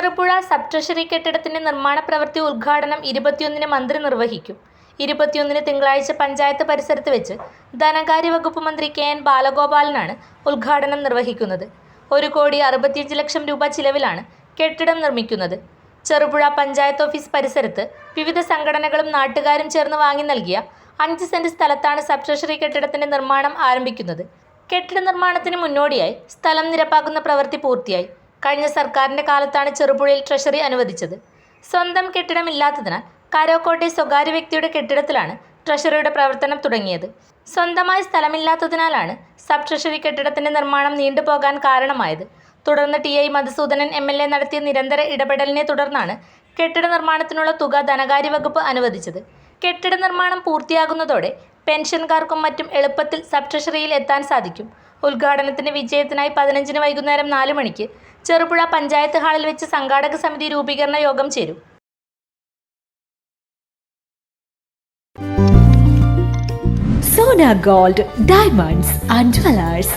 Cherupuzha sub treasury കെട്ടിടത്തിന്റെ നിർമ്മാണ പ്രവൃത്തി ഉദ്ഘാടനം ഇരുപത്തിയൊന്നിന് മന്ത്രി നിർവഹിക്കും. ഇരുപത്തിയൊന്നിന് തിങ്കളാഴ്ച പഞ്ചായത്ത് പരിസരത്ത് വെച്ച് ധനകാര്യ വകുപ്പ് മന്ത്രി കെ എൻ ബാലഗോപാലനാണ് ഉദ്ഘാടനം നിർവഹിക്കുന്നത്. ഒരു കോടി അറുപത്തിയഞ്ച് ലക്ഷം രൂപ ചിലവിലാണ് കെട്ടിടം നിർമ്മിക്കുന്നത്. ചെറുപുഴ പഞ്ചായത്ത് ഓഫീസ് പരിസരത്ത് വിവിധ സംഘടനകളും നാട്ടുകാരും ചേർന്ന് വാങ്ങി നൽകിയ അഞ്ച് സെന്റ് സ്ഥലത്താണ് സബ് ട്രഷറി കെട്ടിടത്തിന്റെ നിർമ്മാണം ആരംഭിക്കുന്നത്. കെട്ടിട നിർമ്മാണത്തിന് മുന്നോടിയായി സ്ഥലം നിരപ്പാക്കുന്ന പ്രവൃത്തി പൂർത്തിയായി. കഴിഞ്ഞ സർക്കാരിന്റെ കാലത്താണ് ചെറുപുഴയിൽ ട്രഷറി അനുവദിച്ചത്. സ്വന്തം കെട്ടിടമില്ലാത്തതിനാൽ കാരോക്കോട്ടെ സ്വകാര്യ വ്യക്തിയുടെ കെട്ടിടത്തിലാണ് ട്രഷറിയുടെ പ്രവർത്തനം തുടങ്ങിയത്. സ്വന്തമായി സ്ഥലമില്ലാത്തതിനാലാണ് സബ് ട്രഷറി കെട്ടിടത്തിന്റെ നിർമ്മാണം നീണ്ടുപോകാൻ കാരണമായത്. തുടർന്ന് T I Madhusoodanan M L A നടത്തിയ നിരന്തര ഇടപെടലിനെ തുടർന്നാണ് കെട്ടിട നിർമ്മാണത്തിനുള്ള തുക ധനകാര്യ വകുപ്പ് അനുവദിച്ചത്. കെട്ടിട നിർമ്മാണം പൂർത്തിയാകുന്നതോടെ പെൻഷൻകാർക്കും മറ്റും എളുപ്പത്തിൽ സബ് ട്രഷറിയിൽ എത്താൻ സാധിക്കും. ഉദ്ഘാടനത്തിന്റെ വിജയത്തിനായി പതിനഞ്ചിന് വൈകുന്നേരം നാല് മണിക്ക് ചെറുപുഴ പഞ്ചായത്ത് ഹാളിൽ വെച്ച് സംഘാടക സമിതി രൂപീകരണ യോഗം ചേരും. Sona gold diamonds and jewellers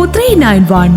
three nine one